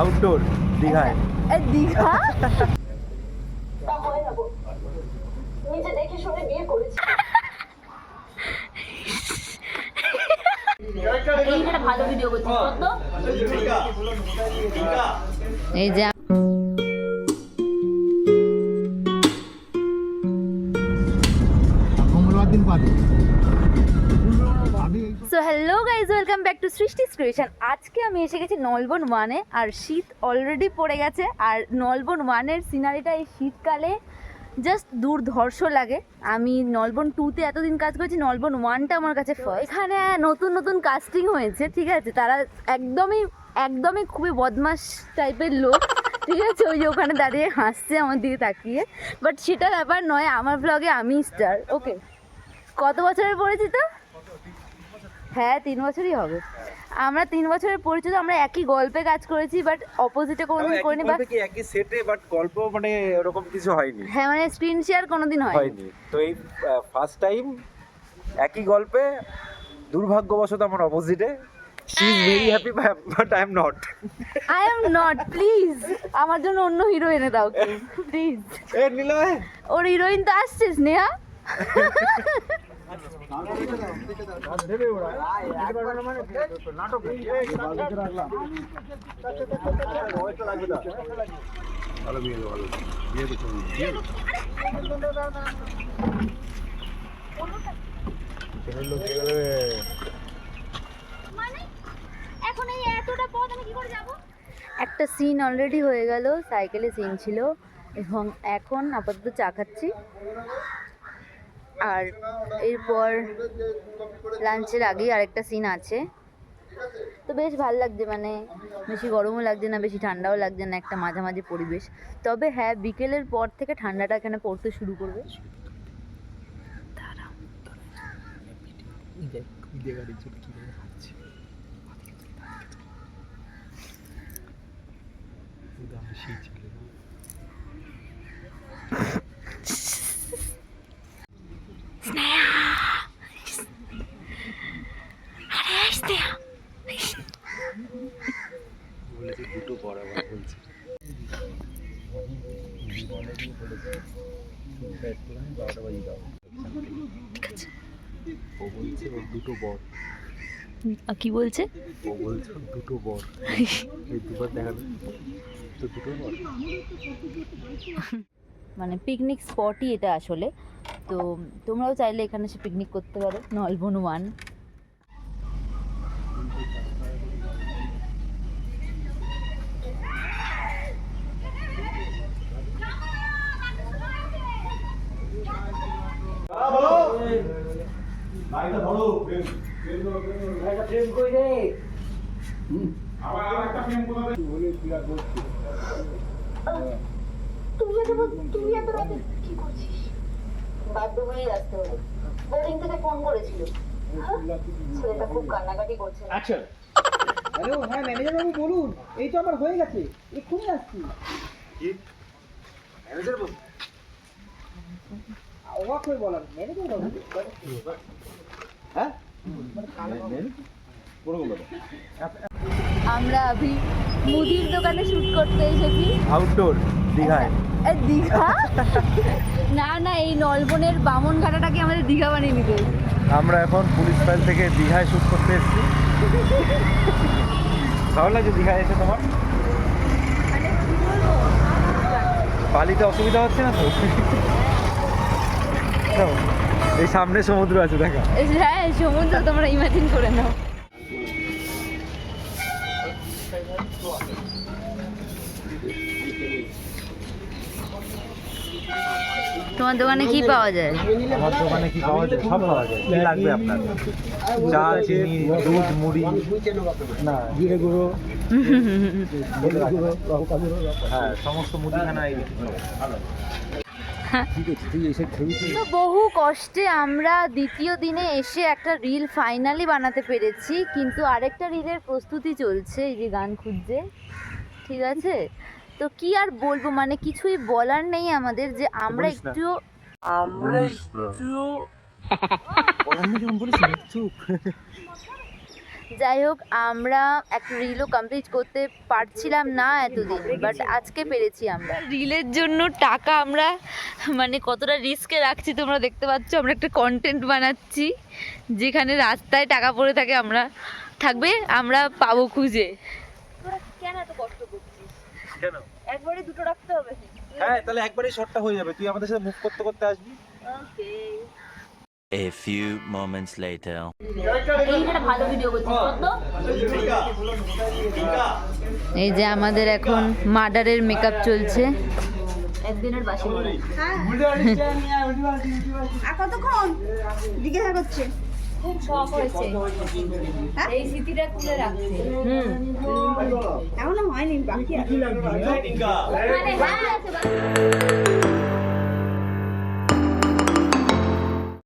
Outdoor দীঘায়। দীঘা। নিজে দেখে শুনে বিয়ে করেছি। এইখানে ভালো ভিডিও এই যে দিন পাবে। So hello guys welcome back to Srishti creation আজকে আমি এসে গেছি নলবন ওয়ানে, আর শীত অলরেডি পড়ে গেছে, আর নলবন ওয়ানের সিনারিটা এই শীতকালে জাস্ট দুর্ধর্ষ লাগে। আমি নলবন টুতে এতদিন কাজ করেছি, নলবন ওয়ানটা আমার কাছে এখানে নতুন নতুন কাস্টিং হয়েছে, ঠিক আছে? তারা একদমই একদমই খুবই বদমাস টাইপের লোক, ঠিক আছে? ওই ওখানে দাঁড়িয়ে হাসছে আমার দিকে তাকিয়ে। বাট সেটা ব্যাপার নয়, আমার ব্লগে আমি স্টার ওকে কত বছরের পরিচিত? হ্যাঁ তিন বছরই হবে। আমরা তিন বছরের পরিচিত আমরা একই গল্পে কাজ করেছি বাট অপোজিটে কোনোদিন করিনি বা একই সেটে বাট গল্প মানে এরকম কিছু হয়নি। হ্যাঁ মানে স্ক্রিন শেয়ার কোনোদিন হয়নি। তো এই ফার্স্ট টাইম একই গল্পে দুর্ভাগ্যবশত আমার অপোজিটে she is very happy but I am not I am not please আমার জন্য অন্য হিরো এনে দাও প্লিজ এ নিলয়। ওর হিরোইন তো আসছে স্নেহা একটা সিন অলরেডি হয়ে গেল সাইকেলে সিন ছিল এবং এখন আপাতত চা খাচ্ছি। আর এরপর লাঞ্চের আগেই আরেকটা সিন আছে। তো বেশ ভালো লাগছে মানে বেশি গরমও লাগছে না, বেশি ঠান্ডাও লাগছে না, একটা মাঝামাঝি পরিবেশ। তবে হ্যাঁ বিকেলের পর থেকে ঠান্ডাটা এখানে পড়তে শুরু করবে। বলেছে দুটো বরাবর বলছে বলছে দুটো কি বলছে? ও বলছে দুটো বর এই দুবার তো দুটো বর মানে পিকনিক স্পটই এটা আসলে। তো তোমরাও চাইলে এখানে এসে পিকনিক করতে পারো। ওয়ান তুই এত রাতে কি করছিস? বাধ্য হয়েই আসতে হলো বোর্ডিং থেকে ফোন করেছিল। হ্যাঁ? ছেলেটা খুব কান্নাকাটি করছে। হ্যালো হ্যাঁ ম্যানেজার বাবু বলুন এই তো আমার হয়ে গেছে। এক্ষুনি আসছি। কি? ম্যানেজার বল অবাক হয়ে হ্যাঁ? আমরা আভি মুদির দোকানে শুট করতে এসেছি। আউটডোর দীঘায়। এ, দীঘা? না না এই নলবনের বামন ঘাটাটাকে আমাদের দীঘা বানিয়ে নিতে আমরা এখন পুলিশ ফাইল থেকে দীঘায় শুট করতে এসেছি। ভালো লাগছে দীঘায় এসে তোমার? বালিতে অসুবিধা হচ্ছে না তো? দেখো, এই সামনে সমুদ্র আছে দেখা। হ্যাঁ সমুদ্র তোমরা ইমাজিন করে নাও। তোমার দোকানে কি পাওয়া যায়? আমার দোকানে কি পাওয়া যায়? সব পাওয়া যায়। কি লাগবে আপনার? চা চিনি দুধ মুড়ি। না। জিরে গুঁড়ো। হ্যাঁ সমস্ত মুদিখানা এই তো বহু কষ্টে আমরা দ্বিতীয় দিনে এসে একটা রিল ফাইনালি বানাতে পেরেছি কিন্তু আরেকটা রিলের প্রস্তুতি চলছে এই যে গান খুঁজছে। ঠিক আছে? তো কি আর বলব মানে কিছুই বলার নেই আমাদের যে আমরা একটু আমরা একটু যাই হোক আমরা একটা রিলও কমপ্লিট করতে পারছিলাম না এতদিন বাট আজকে পেরেছি আমরা। রিলের জন্য টাকা আমরা মানে কতটা রিস্কে রাখছি তোমরা দেখতে পাচ্ছ আমরা একটা কন্টেন্ট বানাচ্ছি যেখানে রাস্তায় টাকা পড়ে থাকে আমরা থাকবে আমরা পাবো খুঁজে। কেন এত কষ্ট করছিস? কেন? একবারে দুটো রাখতে হবে। হ্যাঁ তাহলে একবারে শর্টটা হয়ে যাবে তুই আমাদের সাথে মুভ করতে করতে আসবি। ওকে A few moments later. এই যে আমাদের এখন মার্ডারের মেকআপ চলছে। একদিনের বাসি আর কতক্ষণ? জিজ্ঞাসা করছে। খুব শখ হয়েছে। এই স্মৃতিটা তুলে রাখছে। হুম। এখনও হয়নি বাকি আছে। হ্যাঁ